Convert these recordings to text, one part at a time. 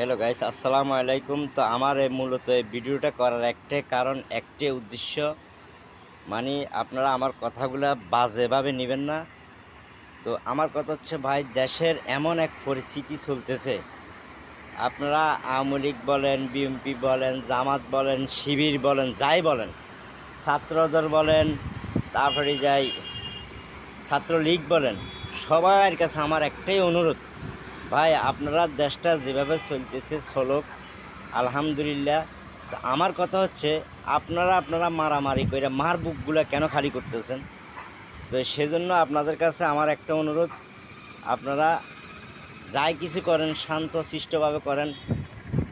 Hello guys আসসালামু আলাইকুম তো আমার এই মূলত এই ভিডিওটা করার একটাই কারণ, একটাই উদ্দেশ্য মানে আপনারা আমার কথাগুলো বাজেভাবে নেবেন না। তো আমার কথা হচ্ছে, ভাই, দেশের এমন এক পরিস্থিতি চলতেছে। আপনারা আওয়ামী লীগ বলেন বিএনপি বলেন, জামাত বলেন, শিবির বলেন, যাই বলেন, ছাত্রদল বলেন, তারপরে যাই ছাত্রলীগ বলেন, সবার কাছে আমার একটাই অনুরোধ ভাই, আপনারা দেশটা যেভাবে চলতেছে চলুক, আলহামদুলিল্লাহ। আমার কথা হচ্ছে, আপনারা আপনারা মারামারি করে মার বুকগুলো কেন খালি করতেছেন? তো সেজন্য আপনাদের কাছে আমার একটা অনুরোধ, আপনারা যাই কিছু করেন, শান্ত শিষ্টভাবে করেন।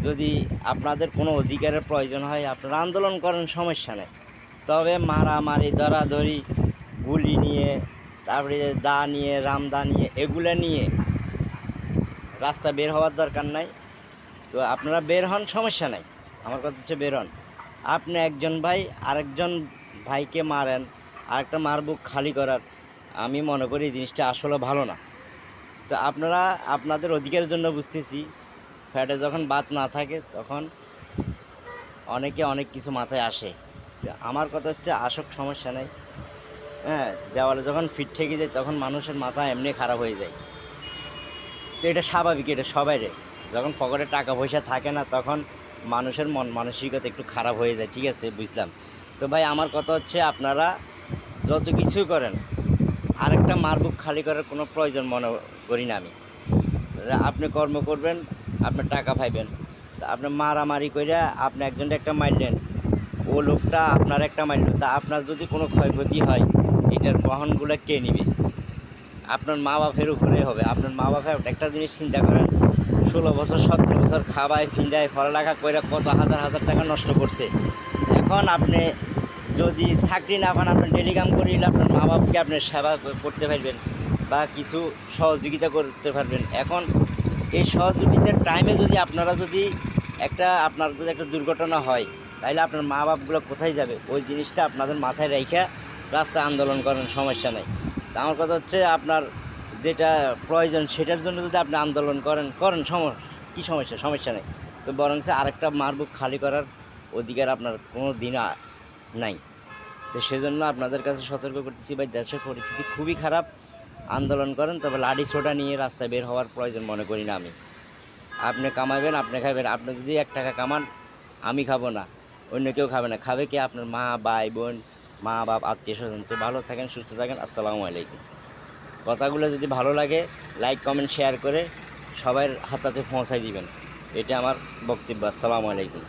যদি আপনাদের কোনো অধিকারের প্রয়োজন হয়, আপনারা আন্দোলন করেন, সমস্যা নেই। তবে মারামারি, দরাদরি, গুলি নিয়ে, তারপরে দা নিয়ে, রামদা নিয়ে, এগুলো নিয়ে রাস্তা বের হওয়ার দরকার নাই। তো আপনারা বের হন, সমস্যা নাই। আমার কথা হচ্ছে বের হন। আপনি একজন ভাই, আরেকজন ভাইকে মারেন, আরেকটা মারবুক খালি করার। আমি মনে করি এই জিনিসটা আসলে ভালো না। তো আপনারা আপনাদের অধিকারের জন্য বুঝতেছি। ফ্যাটে যখন বাত না থাকে, তখন অনেকে অনেক কিছু মাথায় আসে। আমার কথা হচ্ছে আসক, সমস্যা নেই। হ্যাঁ দেওয়ালে যখন ফিট ঠেকে যায়, তখন মানুষের মাথা এমনি খারাপ হয়ে যায়। তো এটা স্বাভাবিক, এটা সবাই রে যখন পকেটে টাকা পয়সা থাকে না, তখন মানুষের মন মানসিকতা একটু খারাপ হয়ে যায়, ঠিক আছে? বুঝলাম। তো ভাই, আমার কথা হচ্ছে আপনারা যত কিছু করেন, আরেকটা মারবুক খালি করার কোনো প্রয়োজন মনে করি না আমি। আপনি কর্ম করবেন, আপনি টাকা পাইবেন। তা আপনি মারামারি কইরা আপনি একজনটা একটা মারলেন, ও লোকটা আপনার একটা মারল। তা আপনার যদি কোনো ক্ষয়ক্ষতি হয়, এটার বহনগুলো কে নিবে? আপনার মা বাপের উপরে হবে। আপনার মা বাপের একটা জিনিস চিন্তা করেন, ষোলো বছর, সতেরো বছর খাবায়, ফিন্দায়, পড়ালেখা করে কত হাজার হাজার টাকা নষ্ট করছে। এখন আপনি যদি চাকরি না পান আপনার টেলিগ্রাম করিলে আপনার মা বাপকে আপনি সেবা করতে পারবেন বা কিছু সহযোগিতা করতে পারবেন। এখন এই সহযোগিতার টাইমে যদি আপনারা যদি একটা, আপনার যদি একটা দুর্ঘটনা হয় তাহলে আপনার মা বাপগুলো কোথায় যাবে? ওই জিনিসটা আপনাদের মাথায় রেখে রাস্তা আন্দোলন করেন, সমস্যা নেই। আমার কথা হচ্ছে আপনার যেটা প্রয়োজন সেটার জন্য যদি আপনি আন্দোলন করেন করেন সমস্যা কী সমস্যা? সমস্যা নেই। তো বরং আরেকটা মারবুক খালি করার অধিকার আপনার কোনো দিন নাই। তো সেজন্য আপনাদের কাছে সতর্ক করতেছি বা দেশের পরিস্থিতি খুবই খারাপ। আন্দোলন করেন, তবে লাঠি ছোটা নিয়ে রাস্তায় বের হওয়ার প্রয়োজন মনে করি না আমি। আপনি কামাবেন, আপনি খাবেন আপনি যদি এক টাকা কামান, আমি খাব না। অন্য কেউ খাবে না। খাবে কি? আপনার মা, ভাই, বোন মা, বাপ, আত্মীয় স্বজন, তো ভালো থাকেন, সুস্থ থাকেন, আসসালামু আলাইকুম। কথাগুলো যদি ভালো লাগে লাইক কমেন্ট শেয়ার করে সবার হাতাতে পৌঁছাই দিবেন। এটা আমার বক্তব্য, আসসালামু আলাইকুম।